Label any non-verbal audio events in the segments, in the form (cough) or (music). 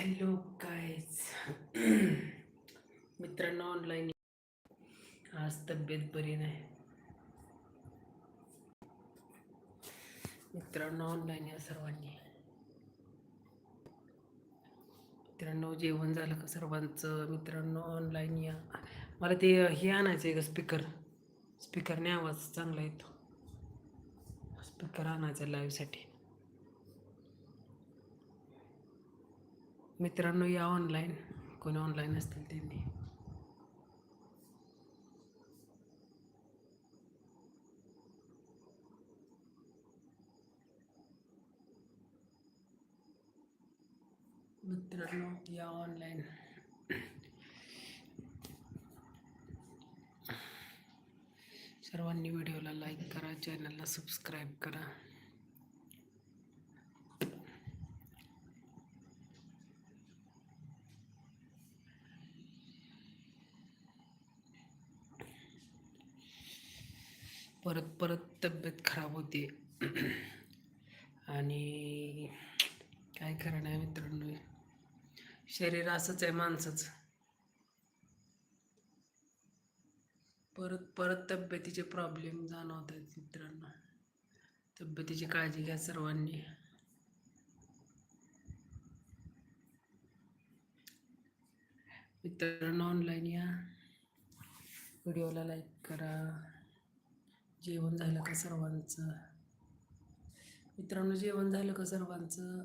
Hello guys मित्रांनो online आज तब्येत बरी नाही. मित्रांनो ऑनलाईन या सर्वांनी. मित्रांनो जेवण झालं का सर्वांचं? मित्रांनो ऑनलाईन या. मला ते हे आणायचं आहे का स्पीकर स्पीकरने आवाज चांगला येतो. स्पीकर आणायचा लाईव्हसाठी मित्रांनो या ऑनलाईन कोणी ऑनलाईन असतील त्यांनी? मित्रांनो या ऑनलाईन सर्वांनी व्हिडिओला लाईक करा चॅनलला सबस्क्राईब करा. परत परत तब्येत खराब होते. आणि काय खरं नाही मित्रांनो? शरीर असंच आहे माणसाचं. परत परत तब्येतीचे प्रॉब्लेम जाणवत आहेत मित्रांनो. तब्येतीची काळजी घ्या सर्वांनी. मित्रांनो ऑनलाईन या. व्हिडिओला लाईक करा. जेवण झालं का सर्वांचं? मित्रांनो जेवण झालं का सर्वांचं?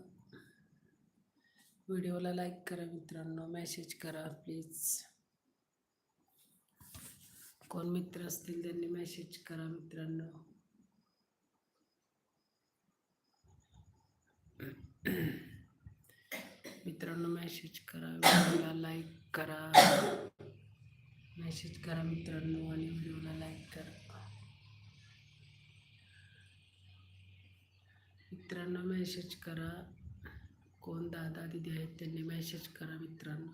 व्हिडिओला लाईक करा मित्रांनो मेसेज करा प्लीज. कोण मित्र असतील त्यांनी मेसेज करा मित्रांनो. मित्रांनो मेसेज करा व्हिडिओला लाईक करा. मेसेज करा मित्रांनो आणि व्हिडिओला लाईक करा. मित्रांनो मेसेज करा. कोण दादा दिदी आहेत त्यांनी मेसेज करा मित्रांनो.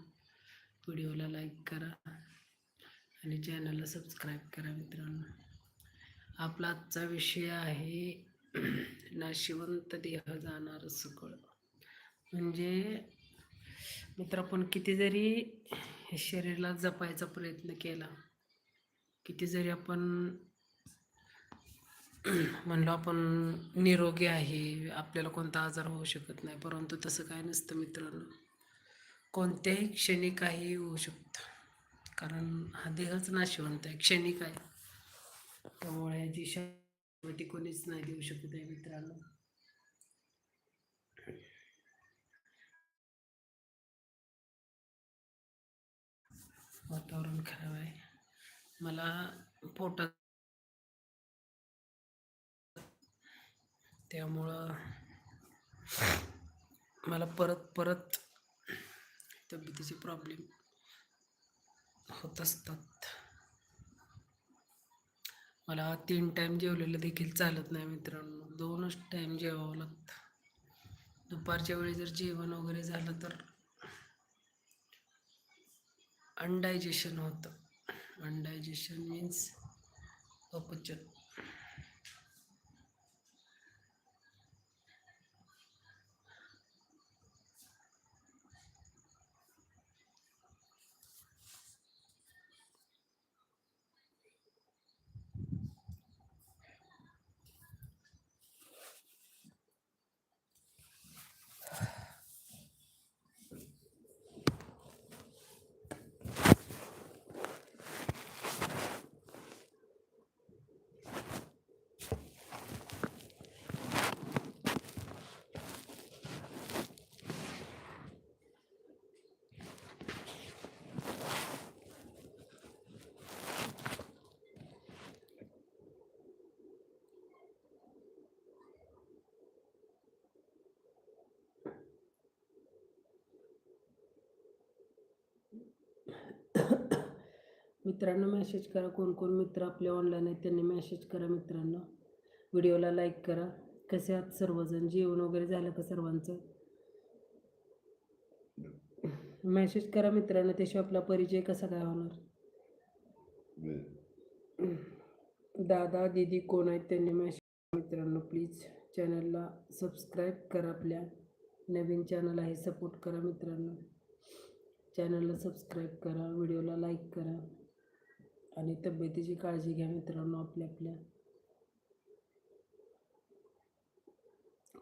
व्हिडिओला लाईक करा आणि चॅनलला सबस्क्राईब करा मित्रांनो. आपला आजचा विषय आहे नाशिवंत देह जाणार सकळ. म्हणजे मित्र आपण किती जरी शरीराला जपायचा प्रयत्न केला किती जरी आपण (clears throat) म्हणलो आपण निरोगी आहे आपल्याला कोणता आजार होऊ शकत नाही परंतु तसं काय नसतं मित्रांनो. कोणत्याही क्षणी काही होऊ शकतं. कारण हा देहच नाशिवंत आहे क्षणिक आहे. त्यामुळे याची शांती कोणीच नाही देऊ शकत आहे मित्रांनो. वातावरण खराब आहे. मला पोटात त्यामुळं मला परत परत तब्येतीचे प्रॉब्लेम होत असतात. मला तीन टाईम जेवलेलं देखील चालत नाही मित्रांनो. दोनच टाईम जेवावं लागतं. दुपारच्या वेळी जर जेवण वगैरे झालं तर अनडायजेशन होतं. अनडायजेशन मीन्स अपचन. मित्रांनो मॅसेज करा. कोण कोण मित्र आपले ऑनलाईन आहेत त्यांनी मॅसेज करा मित्रांनो. व्हिडिओला लाईक करा. कसे आहात सर्वजण? जेवण वगैरे झालं का सर्वांचं? मॅसेज करा मित्रांनो त्याशिवाय आपला परिचय कसा काय होणार? दादा दीदी कोण आहेत? त्यांनी मॅसेज मित्रांनो प्लीज चॅनलला सबस्क्राईब करा आपल्या. नवीन चॅनल आहे सपोर्ट करा मित्रांनो. चॅनलला सबस्क्राईब करा. व्हिडिओला लाईक करा. आणि तब्येतीची काळजी घ्या मित्रांनो आपल्या आपल्या.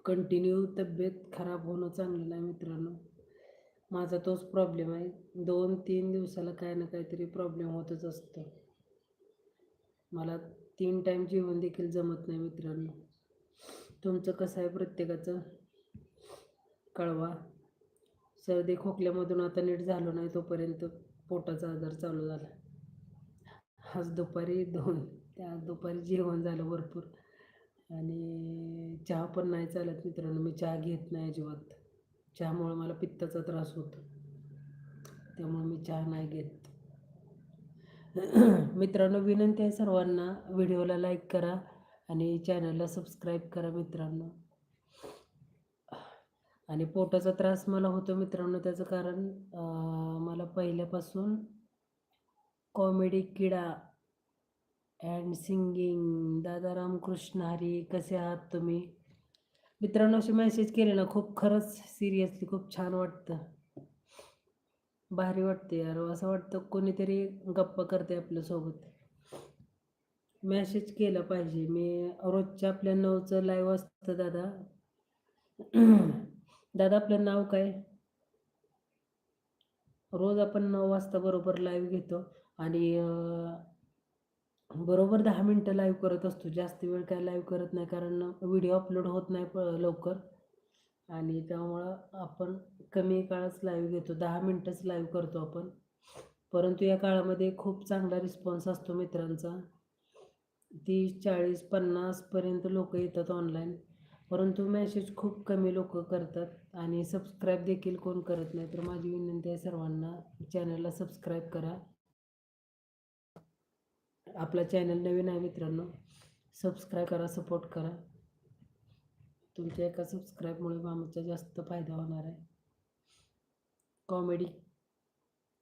कंटिन्यू तब्येत खराब होणं चांगलं नाही मित्रांनो. माझा तोच प्रॉब्लेम आहे. दोन तीन दिवसाला काय ना काहीतरी प्रॉब्लेम होतच असतो. मला तीन टाईम जेवण देखील जमत नाही मित्रांनो. तुमचं कसं आहे प्रत्येकाचं? कळवा. सर्दी खोकल्यामधून आता नीट झालो नाही तोपर्यंत पोटाचा आजार चालू झाला. आज दुपारी दोन ते आज दुपारी जेवण झालं भरपूर. आणि चहा पण नाही चालत मित्रांनो मी चहा घेत नाही अजिबात. चहामुळे मला पित्ताचा त्रास होतो. त्यामुळे मी चहा नाही घेत. (clears throat) मित्रांनो विनंती आहे सर्वांना व्हिडिओला लाईक करा आणि चॅनलला सबस्क्राईब करा मित्रांनो. आणि पोटाचा त्रास मला होतो मित्रांनो त्याचं कारण मला पहिल्यापासून कॉमेडी किडा अँड सिंगिंग दादा रामकृष्ण हरी कसे आहात तुम्ही? मित्रांनो असे मेसेज केले ना खूप खरंच सिरियसली खूप छान वाटतं. भारी वाटते यार. असं वाटतं कोणीतरी गप्पा करते आपल्यासोबत. मेसेज केला पाहिजे. मी रोजच्या आपल्या नऊचं लाईव्ह असतं दादा. (clears throat) दादा आपलं नाव काय? रोज आपण नऊ वाजता बरोबर लाईव्ह घेतो. आणि बरोबर दहा मिनटं लाईव्ह करत असतो. जास्त वेळ काय लाईव्ह करत नाही कारण व्हिडिओ अपलोड होत नाही प लवकर. आणि त्यामुळं आपण कमी काळच लाईव्ह घेतो. दहा मिनटंच लाईव्ह करतो आपण. परंतु या काळामध्ये खूप चांगला रिस्पॉन्स असतो मित्रांचा. तीस चाळीस पन्नासपर्यंत लोक येतात ऑनलाईन परंतु मेसेज खूप कमी लोक करतात. आणि सबस्क्राईब देखील कोण करत नाही तर माझी विनंती आहे सर्वांना चॅनलला सबस्क्राईब करा. आपला चॅनल नवीन आहे मित्रांनो सबस्क्राईब करा सपोर्ट करा. तुमच्या एका सबस्क्राईबमुळे आमचा जास्त फायदा होणार आहे. कॉमेडी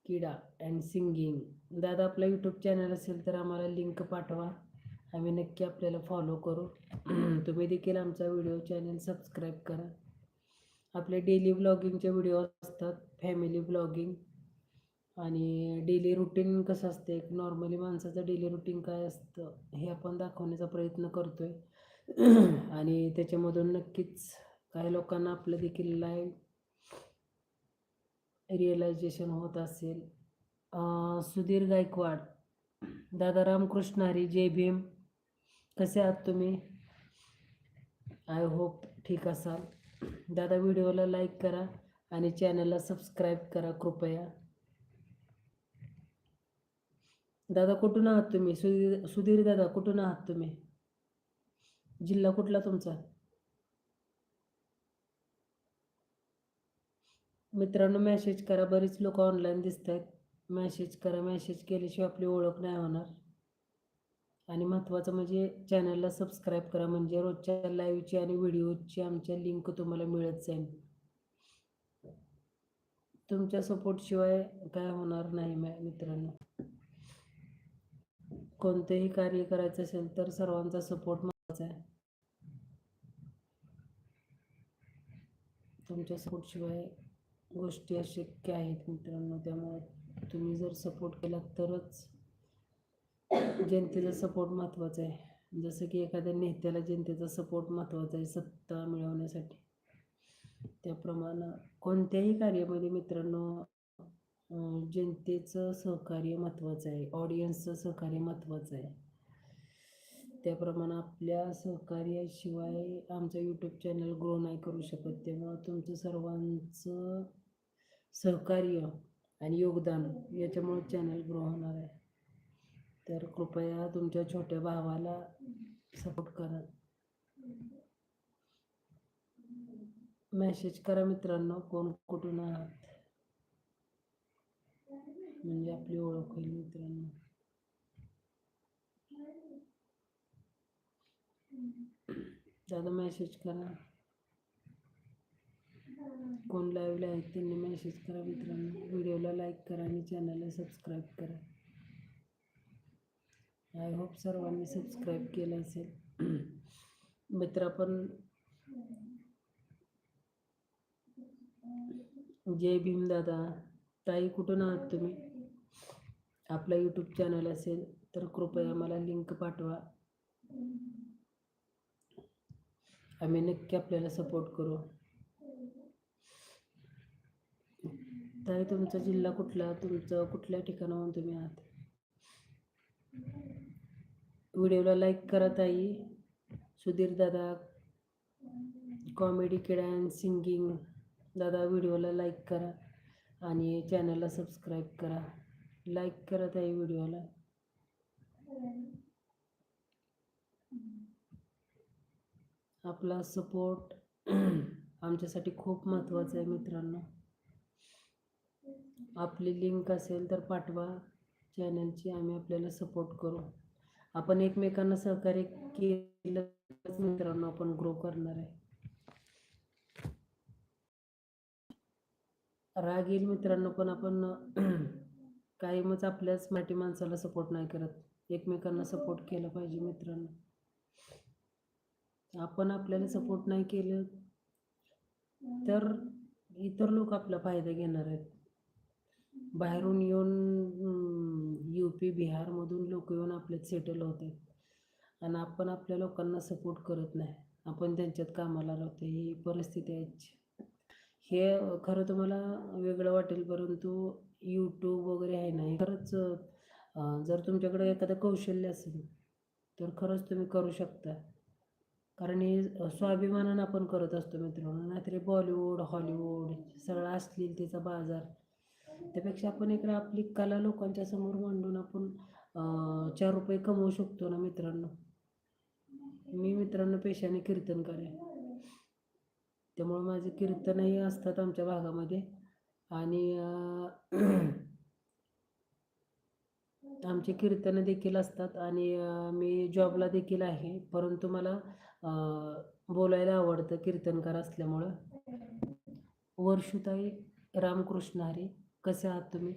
किडा अँड सिंगिंग दादा आपला यूट्यूब चॅनल असेल तर आम्हाला लिंक पाठवा. आम्ही नक्की आपल्याला फॉलो करू. (clears throat) तुम्ही देखील आमचा व्हिडिओ चॅनल सबस्क्राईब करा. आपले डेली ब्लॉगिंगचे व्हिडिओ असतात फॅमिली ब्लॉगिंग आणि डेली रुटीन कसं असतं? एक नॉर्मली माणसाचं डेली रुटीन काय असतं? हे आपण दाखवण्याचा प्रयत्न करतो आहे (clears throat) आणि त्याच्यामधून नक्कीच काही लोकांना आपलं देखील लाईव्ह रिअलायझेशन होत असेल. सुधीर गायकवाड दादा रामकृष्ण हरी जय भीम. कसे आहात तुम्ही? आय होप ठीक असाल. दादा व्हिडिओला लाईक करा आणि चॅनलला सबस्क्राईब करा कृपया. दादा कुठून आहात तुम्ही? सुधीर सुधीर दादा कुठून आहात तुम्ही? जिल्हा कुठला तुमचा? मित्रांनो मॅसेज करा. बरीच लोक ऑनलाईन दिसत आहेत मॅसेज करा. मॅसेज केल्याशिवाय आपली ओळख नाही होणार. आणि महत्त्वाचं म्हणजे चॅनलला सबस्क्राईब करा. म्हणजे रोजच्या लाईव्हची आणि व्हिडिओची आमच्या लिंक तुम्हाला मिळत जाईल. तुमच्या सपोर्टशिवाय काय होणार नाही मित्रांनो. कोणतेही कार्य करायचं असेल तर सर्वांचा सपोर्ट महत्त्वाचा आहे. तुमच्या सपोर्टशिवाय गोष्टी अशक्य आहेत मित्रांनो. त्यामुळे तुम्ही जर सपोर्ट केला तरच जनतेचा सपोर्ट महत्त्वाचा आहे. जसं की एखाद्या नेत्याला जनतेचा सपोर्ट महत्त्वाचा आहे सत्ता मिळवण्यासाठी. त्याप्रमाणे कोणत्याही कार्यामध्ये मित्रांनो जनतेचं सहकार्य महत्त्वाचं आहे. ऑडियन्सचं सहकार्य महत्त्वाचं आहे. त्याप्रमाणे आपल्या सहकार्याशिवाय आमचं यूट्यूब चॅनल ग्रो नाही करू शकत. तेव्हा तुमचं सर्वांचं सहकार्य आणि योगदान याच्यामुळं चॅनल ग्रो होणार आहे. तर कृपया तुमच्या छोट्या भावाला सपोर्ट करा. मेसेज करा मित्रांनो कोण कुठून आहात? म्हणजे आपली ओळख होईल मित्रांनो. दादा मेसेज करा. कोण लाईव्हला आहेत त्यांनी मेसेज करा मित्रांनो. व्हिडिओला लाईक करा आणि चॅनलला सबस्क्राईब करा. आय होप सर्वांनी सबस्क्राईब केलं असेल. मित्र पण जय भीम दादा. ताई कुठून आहात तुम्ही? आपला यूट्यूब चॅनल असेल तर कृपया मला लिंक पाठवा. आम्ही नक्की आपल्याला सपोर्ट करू. ताई तुमचा जिल्हा कुठला? तुमचं कुठल्या ठिकाणाहून तुम्ही आहात? व्हिडिओला लाईक करा ताई. सुधीर दादा कॉमेडी किडा अँड सिंगिंग दादा व्हिडिओला लाईक करा आणि चॅनलला सबस्क्राईब करा. लाईक करत आहे व्हिडिओला. आपला सपोर्ट (clears throat) आमच्यासाठी खूप महत्त्वाचा आहे मित्रांनो. आपली लिंक असेल तर पाठवा. चॅनलची आम्ही आपल्याला सपोर्ट करू. आपण एकमेकांना सहकार्य केलं मित्रांनो आपण ग्रो करणार आहे. राग येईल मित्रांनो पण आपण (clears throat) कायमच आपल्याच माटी माणसाला सपोर्ट नाही करत. एकमेकांना सपोर्ट केला पाहिजे मित्रांनो. आपण आपल्याला सपोर्ट नाही केलं तर इतर लोक आपला फायदा घेणार आहेत. बाहेरून येऊन यू पी बिहारमधून लोक येऊन आपल्यात सेटल होत. आहेत आणि आपण आपल्या लोकांना सपोर्ट करत नाही. आपण त्यांच्यात कामाला राहतो ही परिस्थिती आहे हे खरं तुम्हाला वेगळं वाटेल परंतु यूट्यूब वगैरे आहे ना खरंच जर तुमच्याकडे एखादं कौशल्य असेल तर खरंच तुम्ही करू शकता. कारण हे स्वाभिमानानं आपण करत असतो मित्रांनो. नाहीतरी बॉलिवूड हॉलिवूड सगळा तिचा बाजार. त्यापेक्षा आपण इकडे आपली कला लोकांच्या समोर मांडून आपण चार रुपये कमवू शकतो ना मित्रांनो. मी मित्रांनो पेशाने कीर्तनकार आहे त्यामुळे माझे कीर्तनही असतात आमच्या भागामध्ये. आणि (clears throat) आमचे कीर्तनं देखील असतात आणि मी जॉबला देखील आहे. परंतु मला बोलायला आवडतं कीर्तनकार असल्यामुळं. वर्षुताई रामकृष्ण हरी कसे आहात तुम्ही?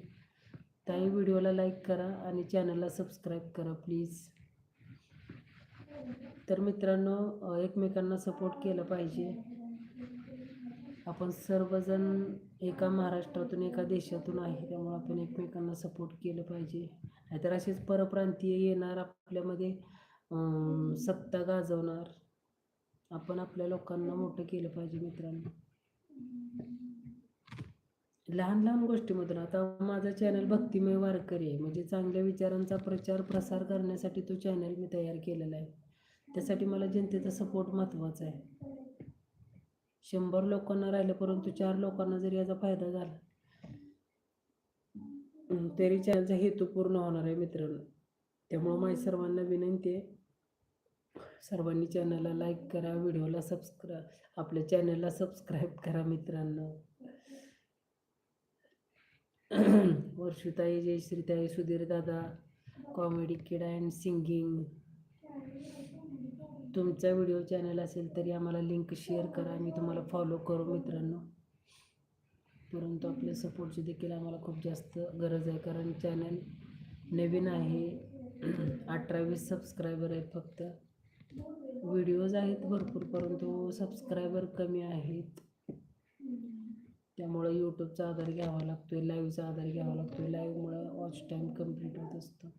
ताई व्हिडिओला लाईक करा आणि चॅनलला सबस्क्राईब करा प्लीज. तर मित्रांनो एकमेकांना सपोर्ट केलं पाहिजे. आपण सर्वजण एका महाराष्ट्रातून एका देशातून आहे त्यामुळे आपण एकमेकांना सपोर्ट केलं पाहिजे. नाहीतर असेच परप्रांतीय येणार आपल्यामध्ये सत्ता गाजवणार. आपण आपल्या लोकांना मोठं केलं पाहिजे मित्रांनो. लहान लहान गोष्टीमधून आता माझा चॅनल भक्तिमय वारकरी आहे. म्हणजे चांगल्या विचारांचा प्रचार प्रसार करण्यासाठी तो चॅनल मी तयार केलेला आहे. त्यासाठी मला जनतेचा सपोर्ट महत्त्वाचा आहे. शंभर लोकांना राहिलं परंतु चार लोकांना जरी याचा फायदा झाला तरी चॅनलचा हेतू पूर्ण होणार आहे मित्रांनो. त्यामुळं माझी सर्वांना विनंती आहे. सर्वांनी चॅनलला लाईक करा व्हिडिओला सबस्क्राईब आपल्या चॅनलला सबस्क्राईब करा मित्रांनो. (clears throat) वर्षुताई जयश्रीताई सुधीर दादा कॉमेडी किड अँड सिंगिंग. तुमचा व्हिडिओ चॅनल असेल तरी आम्हाला लिंक शेअर करा. मी तुम्हाला फॉलो करू मित्रांनो. परंतु आपल्या सपोर्टची देखील आम्हाला खूप जास्त गरज आहे. कारण चॅनल नवीन आहे. (clears throat) अठरावीस सबस्क्रायबर आहेत फक्त. व्हिडिओज आहेत भरपूर परंतु सबस्क्रायबर कमी आहेत. त्यामुळं यूट्यूबचा आधार घ्यावा लागतो आहे लाईव्हचा आधार घ्यावा लागतो आहे लाईव्हमुळं वॉच टाईम कंप्लीट होत असतो.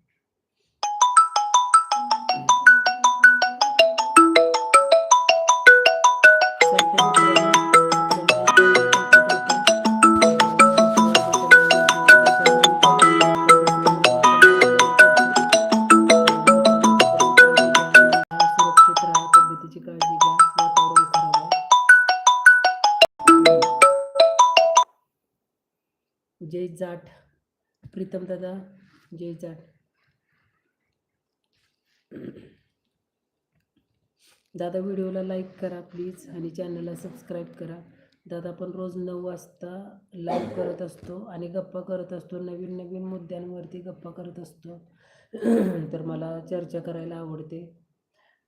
जय जाट प्रीतम दादा जय जाट दादा व्हिडिओला लाईक करा प्लीज आणि चॅनलला सबस्क्राईब करा. दादा पण रोज नऊ वाजता लाईव्ह करत असतो आणि गप्पा करत असतो. नवीन नवीन मुद्द्यांवरती गप्पा करत असतो. (clears throat) तर मला चर्चा करायला आवडते.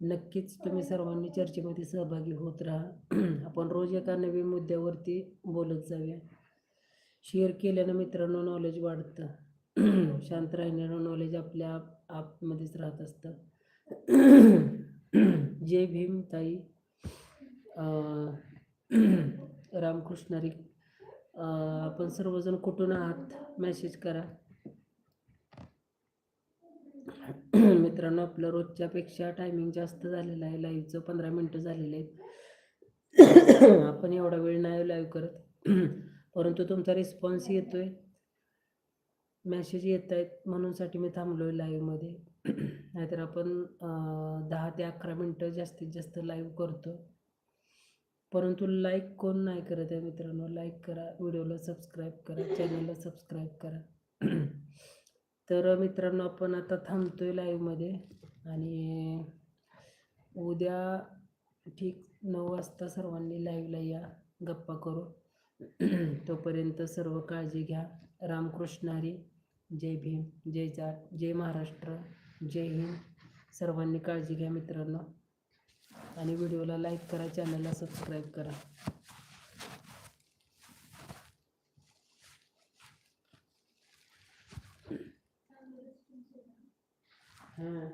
नक्कीच तुम्ही सर्वांनी चर्चेमध्ये सहभागी होत राहा. (clears throat) आपण रोज एका नवीन मुद्द्यावरती बोलत जाऊया. शेअर केल्यानं मित्रांनो नॉलेज वाढतं. (clears throat) शांत राहिल्यानं नॉलेज आपल्या आप आपमध्येच राहत असतं. (clears throat) जय भीम ताई. (clears throat) रामकृष्ण रामकृष्णारी आपण सर्वजण कुठून आहात? मेसेज करा. (clears throat) मित्रांनो आपलं रोजच्यापेक्षा टायमिंग जास्त झालेलं आहे. लाईव्हचं पंधरा मिनटं झालेले आहेत. आपण एवढा वेळ नाही लाईव्ह करत. परंतु तुमचा रिस्पॉन्स येतोय. मेसेज येत आहेत. म्हणूनसाठी मी थांबलो आहे लाईव्हमध्ये नाहीतर आपण दहा ते अकरा मिनटं जास्तीत जास्त लाईव्ह करतो. परंतु लाईक कोण नाही करत आहे मित्रांनो. लाईक करा व्हिडिओला सबस्क्राईब करा चॅनलला सबस्क्राईब करा. तर मित्रांनो आपण आता थांबतोय लाईव्हमध्ये आणि उद्या ठीक नऊ वाजता सर्वांनी लाईव्हला या. गप्पा करू. तोपर्यंत सर्व काळजी घ्या. रामकृष्ण हरी. जय भीम. जय जा जय महाराष्ट्र. जय हिंद. सर्वांनी काळजी घ्या मित्रांनो. आणि व्हिडिओला लाईक करा चॅनलला सबस्क्राईब करा. हां.